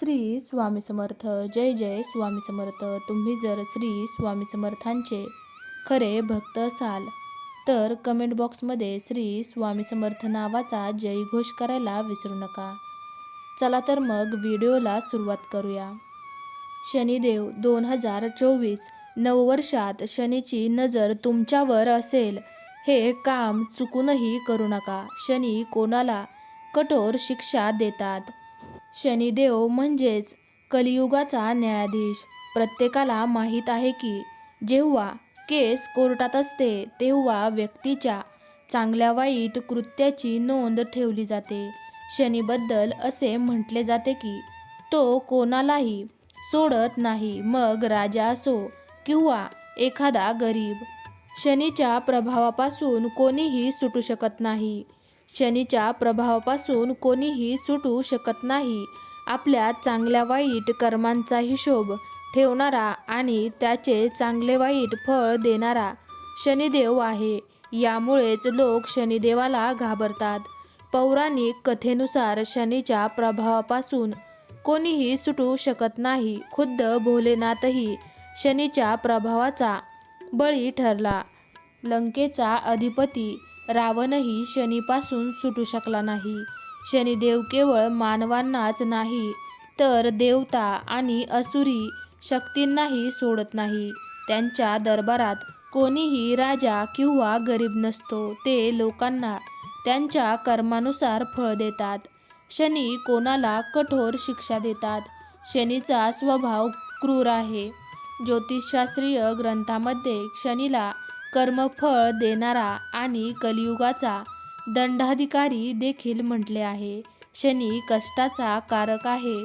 श्री स्वामी समर्थ. जय जय स्वामी समर्थ. तुम्ही जर श्री स्वामी समर्थांचे खरे भक्त असाल तर कमेंट बॉक्समध्ये श्री स्वामी समर्थ नावाचा जयघोष करायला विसरू नका. चला तर मग व्हिडिओला सुरुवात करूया. शनिदेव दोन हजार चोवीस. नववर्षात शनीची नजर तुमच्यावर असेल हे काम चुकूनही करू नका. शनी कोणाला कठोर शिक्षा देतात? शनिदेव म्हणजेच कलियुगाचा न्यायाधीश. प्रत्येकाला माहीत आहे की जेव्हा केस कोर्टात असते तेव्हा व्यक्तीच्या चांगल्या वाईट कृत्याची नोंद ठेवली जाते. शनीबद्दल असे म्हटले जाते की तो कोणालाही सोडत नाही मग राजा असो किंवा एखादा गरीब. शनीच्या प्रभावापासून कोणीही सुटू शकत नाही. शनीच्या प्रभावापासून कोणीही सुटू शकत नाही. आपल्या चांगल्या वाईट कर्मांचा हिशोब ठेवणारा आणि त्याचे चांगले वाईट फळ देणारा शनिदेव आहे. यामुळेच लोक शनिदेवाला घाबरतात. पौराणिक कथेनुसार शनीच्या प्रभावापासून कोणीही सुटू शकत नाही. खुद्द भोलेनाथही शनीच्या प्रभावाचा बळी ठरला. लंकेचा अधिपती रावणही शनीपासून सुटू शकला नाही. शनिदेव केवळ मानवांनाच नाही तर देवता आणि असुरी शक्तींनाही सोडत नाही. त्यांच्या दरबारात कोणीही राजा किंवा गरीब नसतो ते लोकांना त्यांच्या कर्मानुसार फळ देतात. शनी कोणाला कठोर शिक्षा देतात शनीचा स्वभाव क्रूर आहे. ज्योतिषशास्त्रीय ग्रंथामध्ये शनीला कर्मफळ देणारा आणि कलियुगाचा दंडाधिकारी देखील म्हटले आहे. शनी कष्टाचा कारक आहे.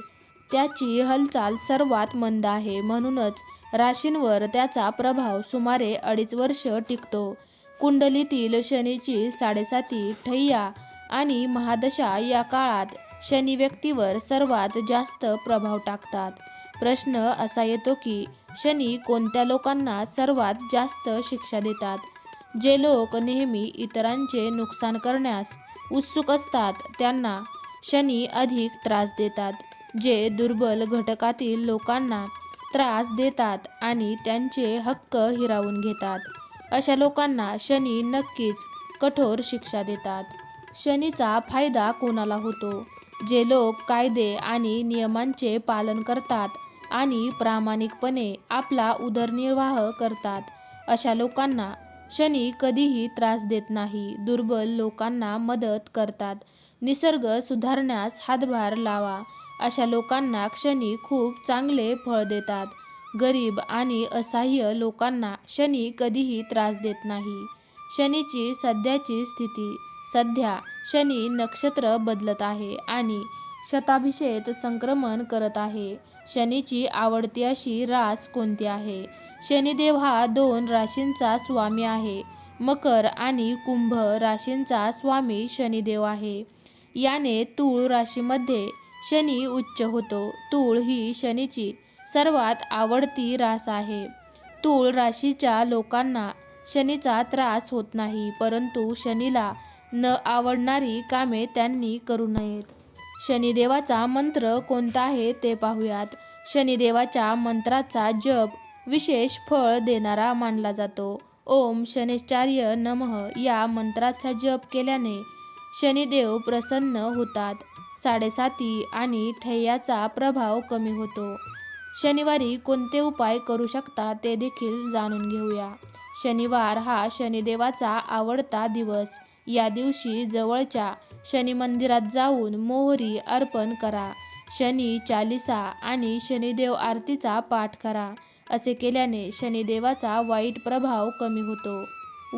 त्याची हालचाल सर्वात मंद आहे. म्हणूनच राशींवर त्याचा प्रभाव सुमारे अडीच वर्ष टिकतो. कुंडलीतील शनीची साडेसाती ठय्या आणि महादशा या काळात शनी व्यक्तीवर सर्वात जास्त प्रभाव टाकतात. प्रश्न असा येतो की शनी कोणत्या लोकांना सर्वात जास्त शिक्षा देतात? जे लोक नेहमी इतरांचे नुकसान करण्यास उत्सुक असतात त्यांना शनी अधिक त्रास देतात जे दुर्बल घटकातील लोकांना त्रास देतात आणि त्यांचे हक्क हिरावून घेतात. अशा लोकांना शनी नक्कीच कठोर शिक्षा देतात. शनीचा फायदा कोणाला होतो? जे लोक कायदे आणि नियमांचे पालन करतात आणि प्रामाणिकपणे आपला उदरनिर्वाह करतात. अशा लोकांना शनी कधीही त्रास देत नाही. दुर्बल लोकांना मदत करतात. निसर्ग सुधारण्यास हातभार लावा. अशा लोकांना शनी खूप चांगले फळ देतात. गरीब आणि असहाय्य लोकांना शनी कधीही त्रास देत नाही. शनीची सध्याची स्थिती. सध्या शनी नक्षत्र बदलत आहे आणि शताभिषेक संक्रमण करत आहे. शनीची आवडती अशी रास कोणती आहे? शनिदेव हा दोन राशींचा स्वामी आहे. मकर आणि कुंभ राशींचा स्वामी शनिदेव आहे. याने तूळ राशीमध्ये शनी उच्च होतो. तूळ ही शनीची सर्वात आवडती रास आहे. तूळ राशीच्या लोकांना शनीचा त्रास होत नाही परंतु शनीला न आवडणारी कामे त्यांनी करू नयेत. शनिदेवाचा मंत्र कोणता आहे ते पाहूयात. शनिदेवाच्या मंत्राचा जप विशेष फळ देणारा मानला जातो. ओम शनिश्चार्य नमः या मंत्राचा जप केल्याने शनिदेव प्रसन्न होतात. साडेसाती आणि ठय्याचा प्रभाव कमी होतो. शनिवारी कोणते उपाय करू शकता ते देखील जाणून घेऊया. शनिवार हा शनिदेवाचा आवडता दिवस. या दिवशी जवळच्या शनी मंदिरात जाऊन मोहरी अर्पण करा. शनी चालिसा आणि शनिदेव आरतीचा पाठ करा. असे केल्याने शनिदेवाचा वाईट प्रभाव कमी होतो.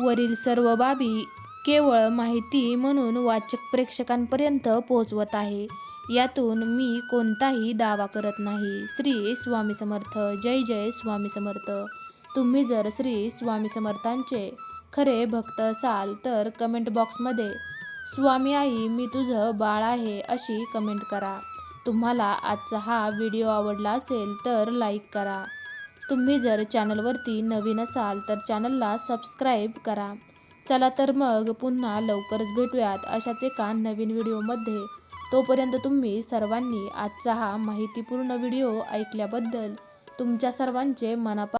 वरील सर्व बाबी केवळ माहिती म्हणून वाचक प्रेक्षकांपर्यंत पोहोचवत आहे. यातून मी कोणताही दावा करत नाही. श्री स्वामी समर्थ. जय जय स्वामी समर्थ. तुम्ही जर श्री स्वामी समर्थांचे खरे भक्त असाल तर कमेंट बॉक्समध्ये स्वामी आई मी तुझं बाळ आहे अशी कमेंट करा. तुम्हाला आजचा हा व्हिडिओ आवडला असेल तर लाईक करा. तुम्ही जर चॅनलवरती नवीन असाल तर चॅनलला सबस्क्राईब करा. चला तर मग पुन्हा लवकरच भेटूयात अशाच एका नवीन व्हिडिओमध्ये तोपर्यंत तुम्ही सर्वांनी आजचा हा माहितीपूर्ण व्हिडिओ ऐकल्याबद्दल तुमच्या सर्वांचे मनापा